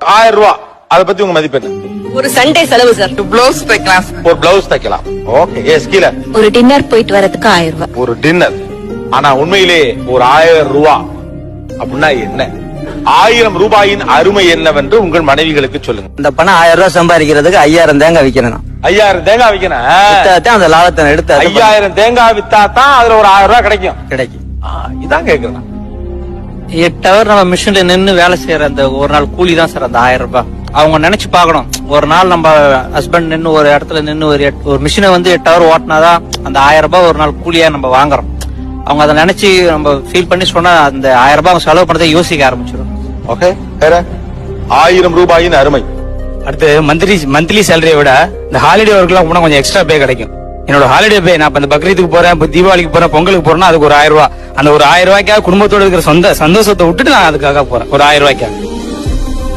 ஆயிரம் ரூபாய் அத பத்தி உங்க மதிப்பு என்ன? ஒரு சண்டே செலவு சார் பிளவுஸ் தைக்கலாம் ஒரு பிளவுஸ் தைக்கலாம். ஓகே எஸ் கீழே. ஒரு டின்னர் போயிட்டு வரதுக்கு ஆயிரம் ரூபாய் ஒரு டின்னர் ஆனா உண்மையிலே ஒரு ஆயிரம் ரூபாய் அப்படின்னா என்ன? ஆயிரம் ரூபாயின் அருமை என்னவென்று உங்கள் மனைவிகளுக்கு சொல்லுங்க இந்த பணம் ஆயிரம் ரூபாய் சம்பாதிக்கிறதுக்கு ஐயாயிரம் தேங்காய் விற்கிறேன். ஐயாயிரம் தேங்காய் வித்தாதான் அந்த லாபத்தை எடுத்து ஐயாயிரம் தேங்காய் வித்தா தான் அதுல ஒரு ஆயிரம் ரூபாய் கிடைக்கும். கிடைக்கும். இதான் கேக்குறேன். எட்டு ஹவர் நம்ம மிஷின்ல நின்னு வேலை செய்யற அந்த ஒரு நாள் கூலி தான் சார் அந்த ஆயிரம் ரூபாய். அவங்க நினைச்சு பார்க்கணும். ஒரு நாள் நம்ம ஹஸ்பண்ட் நின்னு ஒரு இடத்துல நின்னு ஒரு ஒரு மிஷினை வந்து எட்டு ஹவர் ஓட்டினாதான் அந்த ஆயிரம் ரூபாய் ஒரு நாள் கூலியா நம்ம வாங்குறோம். அவங்க அதை நினைச்சு நம்ம ஃபீல் பண்ணி சொன்னா அந்த ஆயிரம் ரூபாய் அவங்க செலவு பண்ணதை யோசிக்க ஆரம்பிச்சிடும் ஓகே வேற? ஆயிரம் ரூபாயின் அருமை. அடுத்து மந்த்லி மந்த்லி சேலரியை விட இந்த ஹாலிடே ஒர்க்லாம் போனா கொஞ்சம் எக்ஸ்ட்ரா பே கிடைக்கும். என்னோட ஹாலிடே பே நான் இப்ப இந்த பக்ரீத்துக்கு போறேன் இப்ப தீபாவளிக்கு போறேன் பொங்கலுக்கு போறேன்னா அதுக்கு ஒரு ஆயிரம் ரூபாய். அந்த ஒரு ஆயிரம் ரூபாய்க்காக குடும்பத்தோட இருக்கிற சொந்த சந்தோஷத்தை விட்டுட்டு நான் அதுக்காக போறேன். ஒரு ஆயிரம் ரூபாய்க்காக.